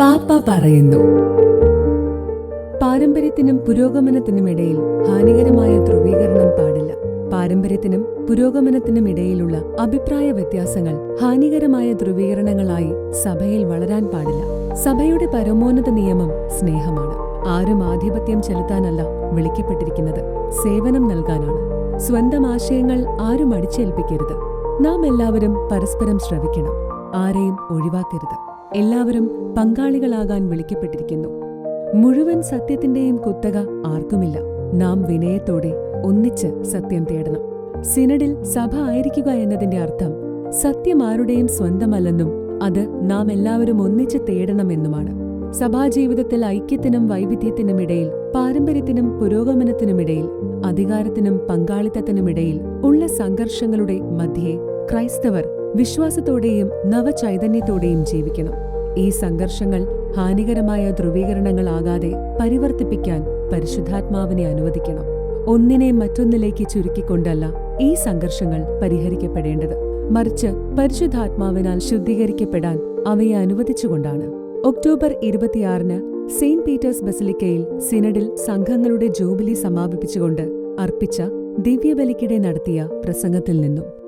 പാപ്പ പറയുന്നു. പാരമ്പര്യത്തിനും പുരോഗമനത്തിനുമിടയിൽ ഹാനികരമായ ധ്രുവീകരണം പാടില്ല. പാരമ്പര്യത്തിനും പുരോഗമനത്തിനും ഇടയിലുള്ള അഭിപ്രായ വ്യത്യാസങ്ങൾ ഹാനികരമായ ധ്രുവീകരണങ്ങളായി സഭയിൽ വളരാൻ പാടില്ല. സഭയുടെ പരമോന്നത നിയമം സ്നേഹമാണ്. ആരും ആധിപത്യം ചെലുത്താനല്ല വിളിക്കപ്പെട്ടിരിക്കുന്നത്. സേവനം നൽകാനാണ്. സ്വന്തം ആശയങ്ങൾ ആരും അടിച്ചേൽപ്പിക്കരുത്. നാം എല്ലാവരും പരസ്പരം ശ്രവിക്കണം. ആരെയും ഒഴിവാക്കരുത്. എല്ലാവരും പങ്കാളികളാകാൻ വിളിക്കപ്പെട്ടിരിക്കുന്നു. മുഴുവൻ സത്യത്തിന്റെയും കുത്തക ആർക്കുമില്ല. നാം വിനയത്തോടെ ഒന്നിച്ച് സത്യം തേടണം. സിനഡിൽ സഭ ആയിരിക്കുക എന്നതിന്റെ അർത്ഥം സത്യം ആരുടെയും സ്വന്തമല്ലെന്നും അത് നാം എല്ലാവരും ഒന്നിച്ച് തേടണമെന്നുമാണ്. സഭാജീവിതത്തിൽ ഐക്യത്തിനും വൈവിധ്യത്തിനുമിടയിൽ പാരമ്പര്യത്തിനും പുരോഗമനത്തിനുമിടയിൽ അധികാരത്തിനും പങ്കാളിത്തത്തിനുമിടയിൽ ഉള്ള സംഘർഷങ്ങളുടെ മധ്യേ ക്രൈസ്തവർ വിശ്വാസത്തോടെയും നവചൈതന്യത്തോടെയും ജീവിക്കണം. ഈ സംഘർഷങ്ങൾ ഹാനികരമായ ധ്രുവീകരണങ്ങളാകാതെ പരിവർത്തിപ്പിക്കാൻ പരിശുദ്ധാത്മാവിനെ അനുവദിക്കണം. ഒന്നിനെ മറ്റൊന്നിലേക്ക് ചുരുക്കിക്കൊണ്ടല്ല ഈ സംഘർഷങ്ങൾ പരിഹരിക്കപ്പെടേണ്ടത്. മറിച്ച് പരിശുദ്ധാത്മാവിനാൽ ശുദ്ധീകരിക്കപ്പെടാൻ അവയെ അനുവദിച്ചുകൊണ്ടാണ്. ഒക്ടോബർ ഇരുപത്തിയാറിന് സെയിന്റ് പീറ്റേഴ്സ് ബസിലിക്കയിൽ സിനഡിൽ സംഘങ്ങളുടെ ജൂബിലി സമാപിപ്പിച്ചുകൊണ്ട് അർപ്പിച്ച ദിവ്യബലിക്കിടെ നടത്തിയ പ്രസംഗത്തിൽ നിന്നും